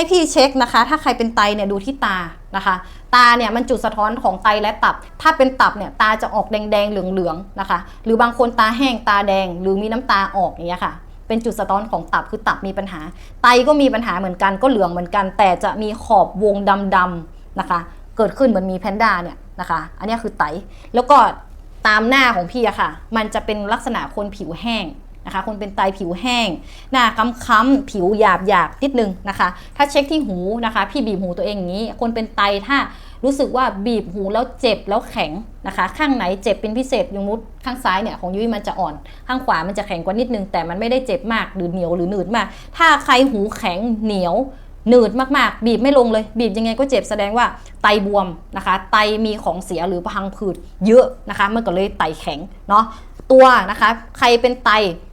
ให้พี่เช็คนะคะ ถ้าใครเป็นไตเนี่ยดูที่ตานะคะ ตาเนี่ยมันจุดสะท้อนของไตและตับ ถ้าเป็นตับเนี่ยตาจะออกแดงๆเหลืองๆนะคะ หรือบางคนตาแห้งตาแดง หรือมีน้ำตาออกอย่างเงี้ยค่ะเป็นจุดสะท้อนของตับคือตับมีปัญหา ไตก็มีปัญหาเหมือนกันก็เหลืองเหมือนกัน แต่จะมีขอบวงดำๆนะคะ เกิดขึ้นเหมือนมีแพนด้าเนี่ยนะคะ อันนี้คือไตแล้วก็ตามหน้าของพี่อะค่ะ มันจะเป็นลักษณะคนผิวแห้ง นะคะคนเป็นไตผิวแห้ง หน้าค้ำๆผิวหยาบหยาบๆนิดนึงนะคะ ถ้าเช็คที่หูนะคะ พี่บีบหูตัวเองอย่างนี้ คนเป็นไตถ้ารู้สึกว่าบีบหูแล้วเจ็บแล้วแข็งนะคะ ข้างไหนเจ็บเป็นพิเศษอยางนุดข้างซ้ายเนี่ยของยุ้ยมันจะอ่อน ข้างขวามันจะแข็งกว่านิดนึง แต่มันไม่ได้เจ็บมากหรือเหนียวหรือหนืดมาก ถ้าใครหูแข็งเหนียว หนืดมากๆ บีบไม่ลงเลย บีบยังไงก็เจ็บแสดงว่าไตบวมนะคะ ไตมีของเสียหรือพังผืดเยอะนะคะ มันก็เลยไตแข็งเนาะตัวนะคะ ใครเป็นไต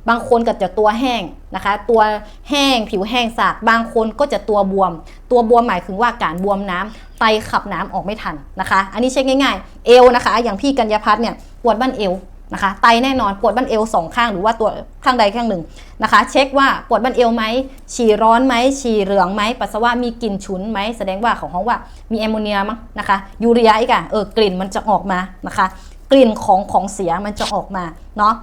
บางคนก็จะตัวแห้งนะคะ ตัวแห้งผิวแห้งสากบางคนก็จะตัวบวม ตัวบวมหมายถึงว่าการบวมน้ำไตขับน้ำออกไม่ทันนะคะ อันนี้เช็คง่ายๆ เอวนะคะ อย่างพี่กัญญาพัฒน์เนี่ยปวดบ้านเอว นะคะไตแน่นอนปวดบั้นเอวสองข้างหรือว่าตัวข้างใดข้างหนึ่งนะคะ เช็คว่าปวดบั้นเอวไหมฉี่ร้อนไหมฉี่เหลืองไหมปัสสาวะมีกลิ่นฉุนไหมแสดงว่าของห้องว่ามีแอมโมเนียมั้งนะคะยูเรียอีกอะเออกลิ่นมันจะออกมานะคะ กลิ่นของของเสียมันจะออกมาเนาะ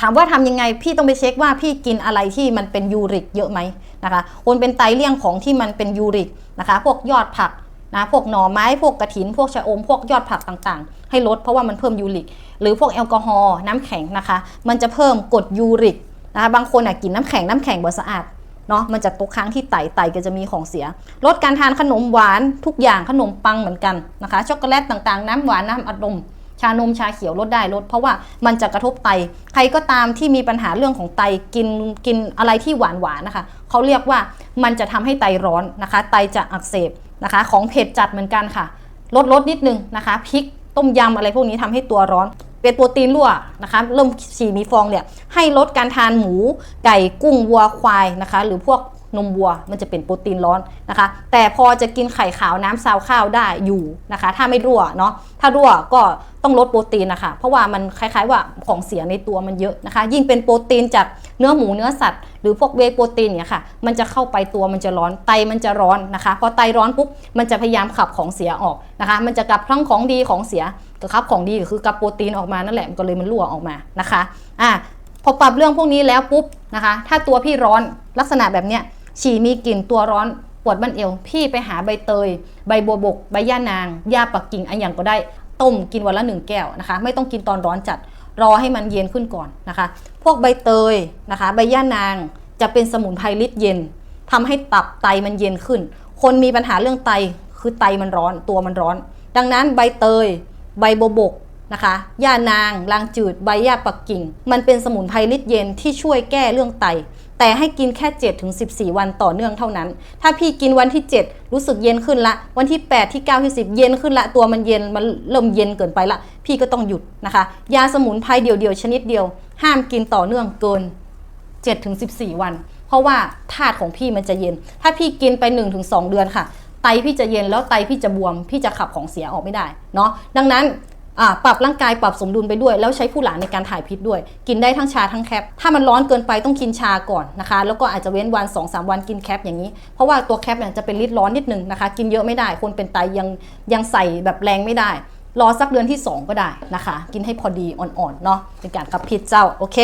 ถามว่าทำยังไงพี่ต้องไปเช็คว่าพี่กินอะไรที่มันเป็นยูริกเยอะไหมนะคะคนเป็นไตเลี่ยงของที่มันเป็นยูริกนะคะ พวกยอดผัก นะพวกหน่อไม้พวกกระถิน พวกชะอม พวกยอดผักต่างๆ ให้ลดเพราะว่ามันเพิ่มยูริก หรือพวกแอลกอฮอล์น้ำแข็งนะคะ มันจะเพิ่มกรดยูริกนะคะบางคนอะกินน้ำแข็งน้ำแข็งบ่สะอาดเนาะมันจะตกค้างที่ไตไตก็จะมีของเสีย ลดการทานขนมหวานทุกอย่างขนมปังเหมือนกันนะคะช็อกโกแลตต่างๆ น้ำหวานน้ำอัดลมชานมชาเขียวลดได้ลด เพราะว่ามันจะกระทบไต ใครก็ตามที่มีปัญหาเรื่องของไตกินกินอะไรที่หวานหวานนะคะเขาเรียกว่ามันจะทำให้ไตร้อนนะคะ ไตจะอักเสบ นะคะ ของเผ็ดจัดเหมือนกันค่ะ ลดลดนิดนึงนะคะพริกต้มยำอะไรพวกนี้ทำให้ตัวร้อน เป็นโปรตีนรั่วนะคะ เริ่มฉี่มีฟองเนี่ยให้ลดการทานหมูไก่กุ้งวัวควายนะคะ หรือพวก นมวัวมันจะเป็นโปรตีนร้อนนะคะ แต่พอจะกินไข่ขาวน้ำซาวข้าวได้อยู่นะคะ ถ้าไม่รั่วเนาะถ้ารั่วก็ต้องลดโปรตีนนะคะ เพราะว่ามันคล้ายๆว่าของเสียในตัวมันเยอะนะคะ ยิ่งเป็นโปรตีนจากเนื้อหมูเนื้อสัตว์ หรือพวกเวโปรตีนเนี่ยค่ะ มันจะเข้าไปตัวมันจะร้อนไตมันจะร้อนนะคะ พอไตร้อนปุ๊บมันจะพยายามขับของเสียออกนะคะ มันจะกลับทั้งของดีของเสียก็ขับของดีก็คือกลับโปรตีนออกมานั่นแหละมันก็เลยมันรั่วออกมานะคะอะพอปรับเรื่องพวกนี้แล้วปุ๊บนะคะ ถ้าตัวพี่ร้อนลักษณะแบบเนี้ย ฉี่มีกลิ่นตัวร้อนปวดบั้นเอว พี่ไปหาใบเตย ใบบัวบก ใบย่านางยาปักกิ่งอันอย่างก็ได้ ต้มกินวันละหนึ่งแก้วนะคะ ไม่ต้องกินตอนร้อนจัดรอให้มันเย็นขึ้นก่อนนะคะ พวกใบเตยนะคะ ใบย่านางจะเป็นสมุนไพรฤทธิ์เย็นทำให้ตับไตมันเย็นขึ้น คนมีปัญหาเรื่องไตคือไตมันร้อนตัวมันร้อน ดังนั้นใบเตย ใบบัวบกนะคะย่านางลางจืดใบหญ้าปักกิ่ง มันเป็นสมุนไพรฤทธิ์เย็นที่ช่วยแก้เรื่องไต แต่ให้กินแค่7ถึง14 วันต่อเนื่องเท่านั้น ถ้าพี่กินวันที่ 7 รู้สึกเย็นขึ้นละ วันที่ 8 ที่ 9 ที่ 10 เย็นขึ้นละ ตัวมันเย็น มันเริ่มเย็นเกินไปละ พี่ก็ต้องหยุดนะคะ ยาสมุนไพรเดียวๆ ชนิดเดียว ห้ามกินต่อเนื่องเกิน7ถึง14 วัน เพราะว่าธาตุของพี่มันจะเย็น ถ้าพี่กินไป 1-2 เดือนค่ะ ไตพี่จะเย็นแล้วไตพี่จะบวม พี่จะขับของเสียออกไม่ได้เนาะ ดังนั้น ปรับร่างกายปรับสมดุลไปด้วย แล้วใช้ผู้หลานในการถ่ายพิษด้วย กินได้ทั้งชาทั้งแคป ถ้ามันร้อนเกินไปต้องกินชาก่อนนะคะ แล้วก็อาจจะเว้นวัน 2-3วันกินแคปอย่างนี้ เพราะว่าตัวแคปเนี่ยจะเป็นฤทธิ์ร้อนนิดนึงนะคะ กินเยอะไม่ได้ คนเป็นไตยังยังใส่แบบแรงไม่ได้ รอสักเดือนที่ 2 ก็ได้นะคะ กินให้พอดีอ่อนๆเนาะเป็นการขับพิษเจ้าโอเค